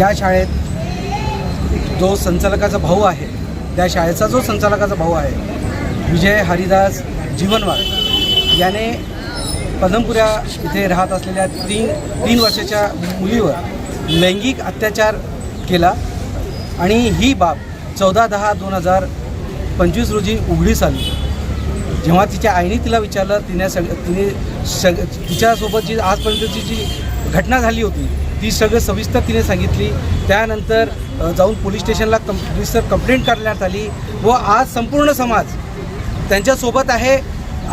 या शाळेत जो संचालकाचा भाऊ आहे त्या शाळेचा जो संचालकाचा भाऊ आहे विजय हरिदास जीवनवाड याने पदमपुऱ्या इथे राहत असलेल्या तीन तीन वर्षाच्या मुलीवर लैंगिक अत्याचार केला आणि ही बाब चौदा दहा दोन हजार पंचवीस रोजी उघडीस आली. जेव्हा तिच्या आईने तिला विचारलं तिने सग तिने सग तिच्यासोबत जी आजपर्यंतची जी घटना झाली होती ती सगळं सविस्तर तिने सांगितली. त्यानंतर जाऊन पोलीस स्टेशनला कं सविस्तर कंप्लेंट करण्यात आली व आज संपूर्ण समाज त्यांच्यासोबत आहे.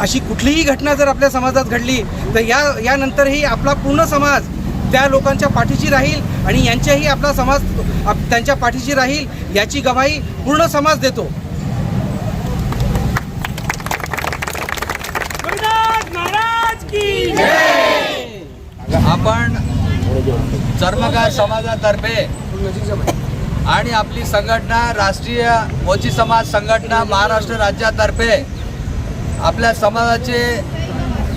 अशी कुठलीही घटना जर आपल्या समाजात घडली तर या यानंतरही आपला पूर्ण समाज त्या लोकांच्या पाठीशी राहील आणि यांच्याही आपला समाज त्यांच्या पाठीशी राहील याची गवाही पूर्ण समाज देतो. आपण चर्मकार समाजातर्फे आणि आपली संघटना राष्ट्रीय मोची समाज संघटना महाराष्ट्र राज्यातर्फे आपल्या समाजाचे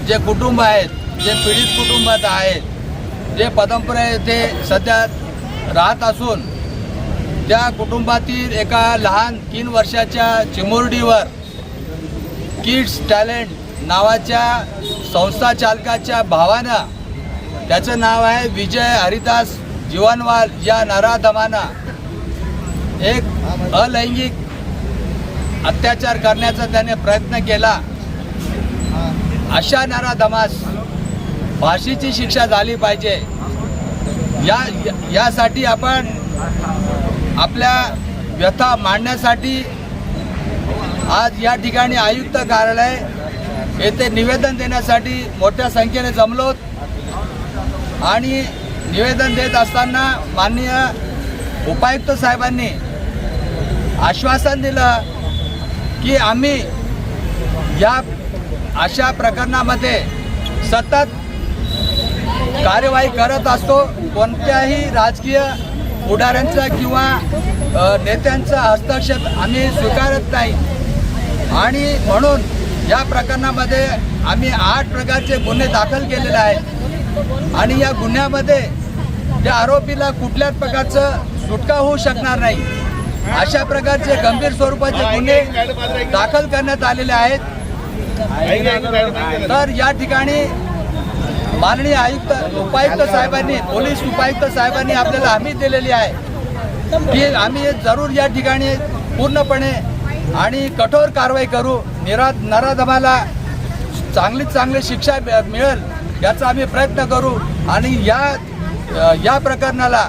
जे कुटुंब आहेत जे पीडित कुटुंबात आहेत जे पदमपुरा येथे सध्या राहत असून त्या कुटुंबातील एका लहान तीन वर्षाच्या चिमुरडीवर किड्स टॅलेंट नावाच्या संस्था चालकाच्या भावानं त्याचं नाव आहे विजय हरिदास जीवनवाल या नराधमाना. एक अलैंगिक अत्याचार करण्याचा त्याने प्रयत्न केला. अशा नराधमास फाशीची शिक्षा झाली पाहिजे. या यासाठी आपण आपल्या व्यथा मांडण्यासाठी आज या ठिकाणी आयुक्त कार्यालय येथे निवेदन देण्यासाठी मोठ्या संख्येने जमलोत. आणि निवेदन देत असताना माननीय उपायुक्त साहेबांनी आश्वासन दिलं की आम्ही या अशा प्रकरणामध्ये सतत कार्यवाही करत असतो. कोणत्याही राजकीय पुढाऱ्यांचा किंवा नेत्यांचा हस्तक्षेप आम्ही स्वीकारत नाही. आणि म्हणून या प्रकरणामध्ये आम्ही आठ प्रकारचे गुन्हे दाखल केलेले आहेत. आणि या गुन्ह्यामध्ये त्या आरोपीला कुठल्याच प्रकारचं सुटका होऊ शकणार नाही. अशा प्रकारचे गंभीर स्वरूपाचे गुन्हे दाखल करण्यात आलेले आहेत. तर या ठिकाणी माननीय आयुक्त उपायुक्त साहेबांनी पोलीस उपायुक्त साहेबांनी आपल्याला हमी दिलेली आहे की आम्ही जरूर या ठिकाणी पूर्णपणे आणि कठोर कारवाई करू. निरा नराधमाला चांगलीच चांगली शिक्षा मिळेल. याचा आम्ही प्रयत्न करू आणि या या प्रकरणाला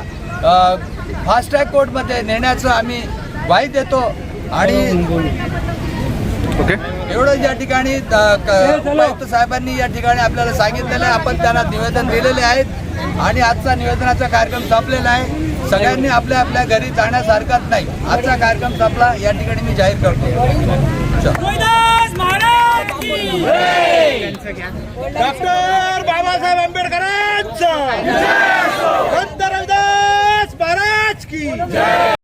फास्ट ट्रॅक कोर्टमध्ये नेण्याचं आम्ही ग्वाही देतो आणि ओके. एवढं या ठिकाणी उपायुक्त साहेबांनी या ठिकाणी आपल्याला सांगितलेलं आहे. आपण त्यांना निवेदन दिलेले आहेत आणि आजचा निवेदनाचा कार्यक्रम संपलेला आहे. सगळ्यांनी आपल्या आपल्या घरी जाण्यास हरकत नाही. आजचा कार्यक्रम संपला. या ठिकाणी मी जाहीर करतो. डॉक्टर बाबासाहेब आंबेडकरांचा. संत रविदास महाराज की